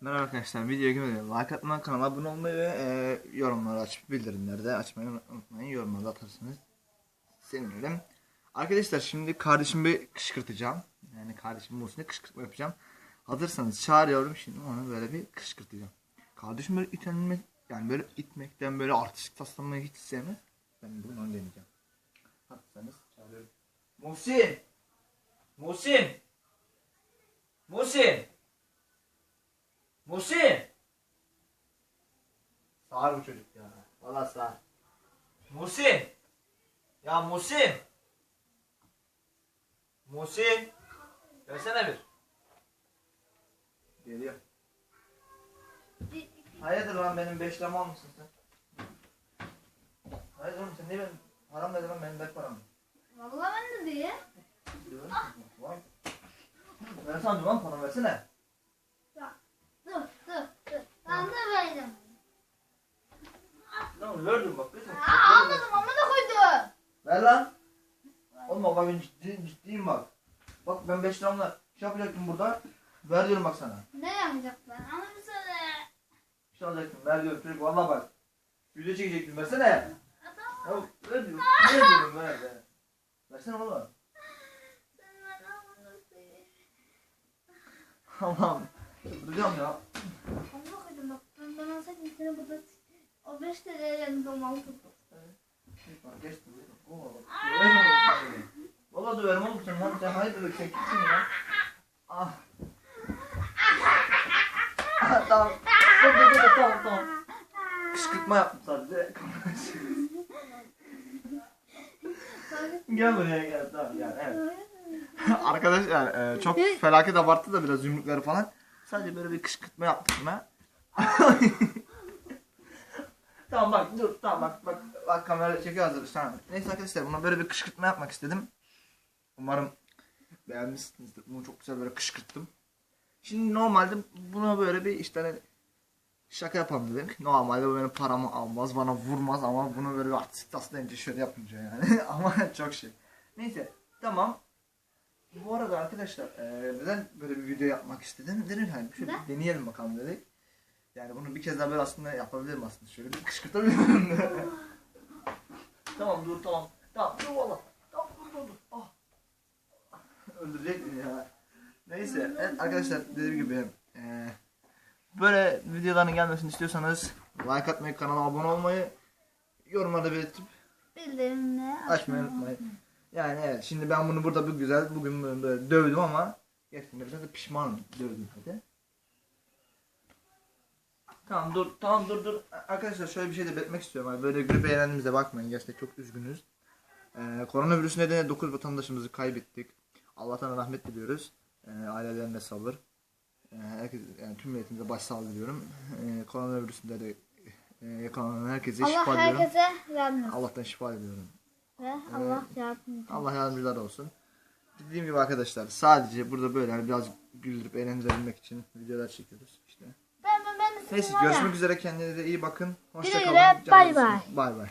Merhaba arkadaşlar, videoya girmeden like atmayı, kanala abone olmayı ve e, yorumları açıp bildirimleri de açmayı unutmayın. Yorumları da atarsanız sevinirim. Arkadaşlar şimdi kardeşimi kışkırtacağım. Yani kardeşim Muhsin'e kışkırtma yapacağım. Hazırsanız çağırıyorum şimdi onu böyle bir kışkırtacağım. Kardeşim böyle itenmek, yani böyle itmekten böyle artistik taslanmayı hiç sevmez. Ben bunu deneyeceğim. Hazırsanız çağırıyorum. Muhsin! Muhsin! Muhsin! Sağır bu çocuk ya. Valla sağır. Muhsin! Ya Muhsin! Muhsin! Gelsene bir. Geliyor. Hayırdır lan benim beş lama mısın sen? Hayırdır oğlum sen niye benim param ne lan benim bek param. Vallahi ben de diye. Vay. Versene lan paramı versene. Dur dur dur. Ben de verdim. Lan verdim bak kızım. Aa, almadım ama da Ver lan. Oğlum bak ben ciddi, ciddiyim bak. Bak ben 5 liramla şey yapacaktım burada. Ver diyorum bak sana. Ne yapacaklar? Ama bir söyle. Bir şey alacaktım. Ver diyorum çocuk valla bak. Video çekecektim versene. Ya ver diyorum. Ver diyorum ver ver. Versene oğlum. Allah'ım. Duracağım ya. Ama koydum bak. Ben ben olsaydım seni burada o 5 TL'ye yanında olmalı tuttum. Geçtim. Oo, bak. Vermem oğlum sana. Valla da vermem oğlum sen. Lan sen hayır böyle çekeceksin ya. Ah. Tamam. Dur dur sadece. gel. Arkadaşlar e, çok felaket abarttı da biraz yumrukları falan. Sadece böyle bir kışkırtma yaptım ben. Tamam bak dur tamam bak bak bak kamera çekiyor hazır tamam. Neyse arkadaşlar buna böyle bir kışkırtma yapmak istedim. Umarım beğenmişsinizdir. Bunu çok güzel böyle kışkırttım. Şimdi normalde buna böyle bir işte hani şaka yapalım dedik. Normalde bu benim paramı almaz, bana vurmaz ama bunu böyle bir artistik taslayınca şöyle yapınca yani. ama çok şey. Neyse tamam. Bu arada arkadaşlar neden böyle bir video yapmak istedim? Dedim hani şöyle deneyelim bakalım dedik. Yani bunu bir kez daha böyle aslında yapabilirim aslında. Şöyle bir kışkırtabilirim. tamam dur tamam. Tamam dur valla. Tamam dur dur dur. Ah. Öldürecek beni ya. Neyse evet arkadaşlar dediğim gibi eee, böyle videoların gelmesini istiyorsanız like atmayı, kanala abone olmayı, yorumlarda belirtip Bildirimle açmayı unutmayın. Yani evet şimdi ben bunu burada bir güzel bugün böyle böyle dövdüm ama gerçekten biraz da pişmanım dövdüm hadi. Tamam dur tamam dur dur arkadaşlar şöyle bir şey de belirtmek istiyorum abi böyle gribe eğlendiğimize bakmayın gerçekten çok üzgünüz. Ee, koronavirüs nedeniyle 9 vatandaşımızı kaybettik. Allah'tan rahmet diliyoruz. Ee, ailelerine sabır. Ee, herkes, yani tüm milletimize başsağlığı diliyorum. Ee, koronavirüsünde de e, yakalanan herkese şifa Allah diliyorum. herkese yardım. Allah'tan şifa diliyorum. Ve Allah yardım etsin. Allah yardımcılar olsun. Dediğim gibi arkadaşlar sadece burada böyle hani biraz güldürüp eğlendirebilmek için videolar çekiyoruz işte. Ben ben ben de Neyse görüşmek üzere kendinize iyi bakın. Hoşça Güle kalın. güle, bay bay. Bay bay.